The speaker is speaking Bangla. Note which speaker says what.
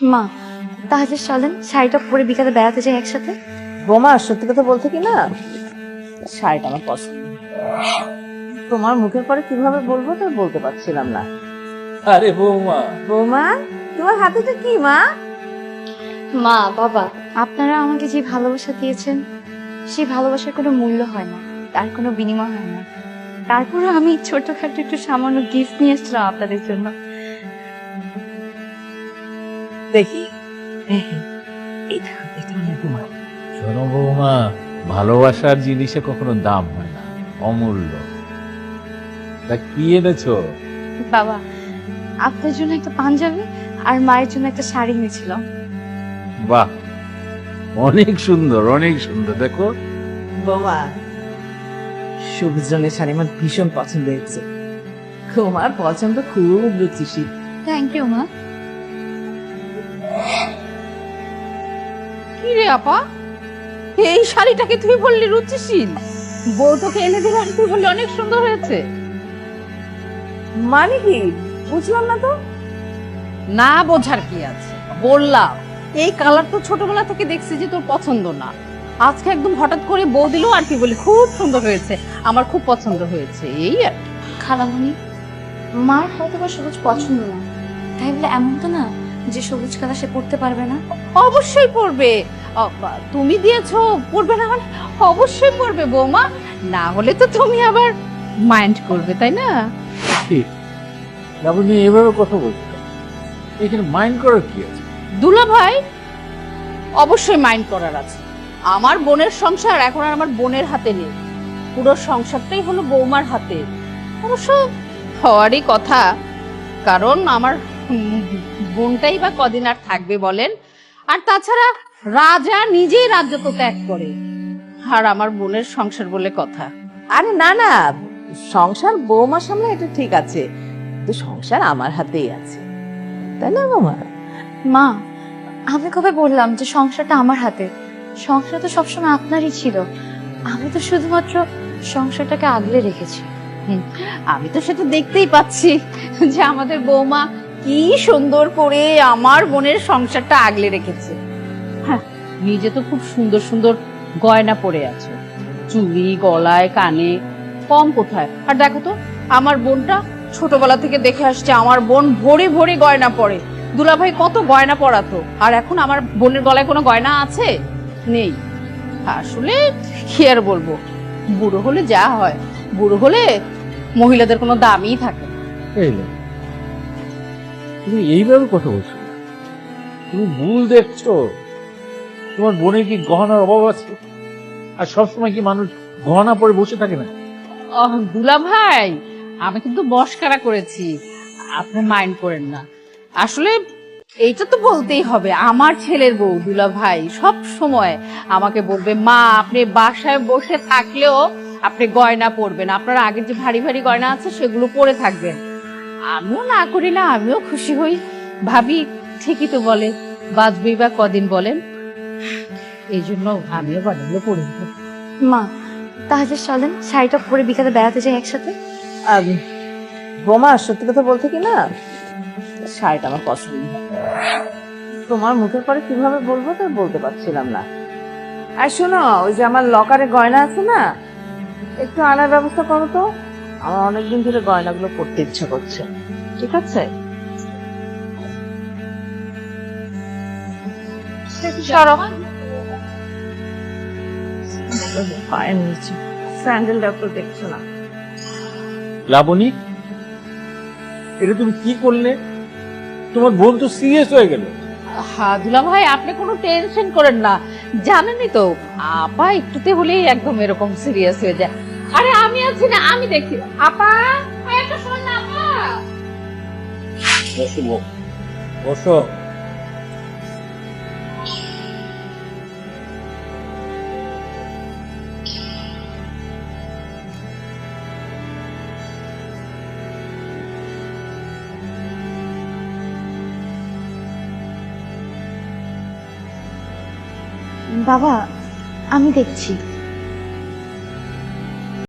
Speaker 1: মা তাহলে চলেন শাড়িটা পরে বিকালে বেড়াতে যাই একসাথে।
Speaker 2: বোমা সত্যি কথা বলতে কি না? শাড়িটা আমার পছন্দ। তোমার মুখের পরে কীভাবে বলব তো বলতে পারছিলাম না।
Speaker 3: আরে বৌমা।
Speaker 2: বৌমা তোমার হাতে তো কি মা?
Speaker 1: মা বাবা আপনারা আমাকে যে ভালোবাসা দিয়েছেন সেই ভালোবাসার কোনো মূল্য হয় না তার কোনো বিনিময় হয় না। তারপরে আমি ছোটখাটো একটু সামান্য গিফট নিয়ে এসেছিলাম আপনাদের জন্য।
Speaker 2: দেখি। এটা এটা
Speaker 3: শোনো বৌমা ভালোবাসার জিনিসে কখনো দাম হয় না অমূল্য। তা কি এনেছো?
Speaker 1: বাবা আপনার জন্য একটা পাঞ্জাবি আর মায়ের জন্য একটা শাড়ি নিয়েছিলাম
Speaker 3: বাহ অনেক সুন্দর অনেক সুন্দর। দেখো।
Speaker 2: বোমা সবুজ রঙের শাড়ি আমার ভীষণ পছন্দ হয়েছে। তোমার পছন্দ খুব রুচিশীল
Speaker 1: থ্যাংক ইউ মা।
Speaker 4: কি রে আপা। এই শাড়িটাকে তুই বললি রুচিশীল। বউ তোকে এনে দিল আর তুই বললি অনেক সুন্দর হয়েছে।
Speaker 2: মানে কি? বুঝলাম না তো?
Speaker 4: না বোঝার কি আছে? বললাম এই কালার তো ছোটবেলা থেকে দেখছি যে তোর পছন্দ না। আজকে একদম হঠাৎ করে বউ দিল আর কি বলি খুব সুন্দর হয়েছে। আমার খুব পছন্দ হয়েছে। এই আর।
Speaker 1: খালামণি মার হয়তো বা সবুজ পছন্দ না। তাই বলে এমন তো না যে সবুজ কালার সে পড়তে পারবে না।
Speaker 4: অবশ্যই পড়বে তুমি দিয়েছ পড়বে না মানে অবশ্যই পড়বে বৌমা। না হলে তো তুমি আবার মাইন্ড করবে তাই না?
Speaker 3: লাবণী এভাবে কথা বলছো? এখানে মাইন্ড করার কি আছে?
Speaker 4: দুলা ভাই অবশ্যই মাইন্ড করার আছে। আমার বোনের সংসার এখন আর আমার বোনের হাতে নেই। পুরো সংসারটাই হলো বৌমার হাতে। অবশ্য হওয়ারই কথা কারণ আমার বোনটাই বা কদিন আর থাকবে বলেন। আর তাছাড়া রাজা নিজেই রাজ্য তো ত্যাগ করে। আর আমার বোনের সংসার বলে কথা।
Speaker 2: আরে না না সংসার বৌমা সামনে এটা ঠিক আছে কিন্তু সংসার আমার হাতেই আছে। তাই না বৌমা?
Speaker 1: মা আমি কবে বললাম যে সংসারটা আমার হাতে? সংসার তো সবসময় আপনারই ছিল। আমি তো শুধুমাত্র সংসারটাকে আগলে রেখেছি।
Speaker 4: আমি তো সেটা দেখতেই পাচ্ছি যে আমাদের বৌমা কি সুন্দর করে আমার বোনের সংসারটা আগলে রেখেছে। হ্যাঁ নিজে তো খুব সুন্দর সুন্দর গয়না পরে আছো। চুড়ি, গলায়, কানে, কম কোথায়? আর দেখো তো, আমার বোনটা ছোটবেলা থেকে দেখে আসছে, আমার বোন ভরে ভরে গয়না পরে। দুলাভাই কত গয়না পরাতো। আর এখন আমার বোনের গলায় কোনো গয়না আছে? নেই। আসলে কি আর বলব? বুড়ো হলে যা হয়। বুড়ো হলে মহিলাদের কোনো দামই থাকে
Speaker 3: এই লে। তুমি এইভাবে কথা বলছো তুমি ভুল দেখছ। তোমার বোনের কি গহনার অভাব আছে? আর সবসময় কি মানুষ গহনা পরে বসে থাকে না?
Speaker 4: দুলা ভাই, আমি কিন্তু বসকারা করেছি। আপনি মাইন্ড করেন না। আসলে এইটা তো বলতেই হবে, আমার ছেলের বউ দুলা ভাই সব সময় আমাকে বলবে, মা, আপনি বাসায় বসে থাকলেও আপনি গয়না পরবেন। আপনার আগের যে ভারী ভারী গয়না আছে, সেগুলো পরে থাকবেন। আমিও না করি না, আমিও খুশি হই। ভাবি ঠিকই তো বলে, বাঁচবেই বা কদিন বলেন? এই জন্য আমিও গয়নাগুলো পরে থাকি।
Speaker 1: মা তাহলে চলেন শাড়িটা পরে বিকালে বেড়াতে যাই একসাথে।
Speaker 2: বোমা সত্যি কথা বলতে কি না শাড়িটা আমার পছন্দ। তোমার মুখের পরে কীভাবে বলব তো বলতে পারছিলাম না। আর শোনো ওই যে আমার লকারে গয়না আছে না একটু আনার ব্যবস্থা করো তো। আমার অনেকদিন ধরে গয়নাগুলো পড়তে ইচ্ছা করছে। ঠিক আছে?
Speaker 1: সরো।
Speaker 2: পায়ের নিচে স্যান্ডেল ডক্টর দেখছ না।
Speaker 3: লাবণী এটা তুমি কি করলে? তোমার বোন তো সিরিয়াস হয়ে গেল।
Speaker 4: হ্যাঁ দুলা ভাই আপনি কোনো টেনশন করেন না। জানেনই তো আপা একটুতে হলেই একদম এরকম সিরিয়াস হয়ে যায়। আরে আমি আছি না আমি দেখি। আপা এই একটা শোন না আপা।
Speaker 3: বসো। বসো।
Speaker 1: বাবা আমি দেখছি।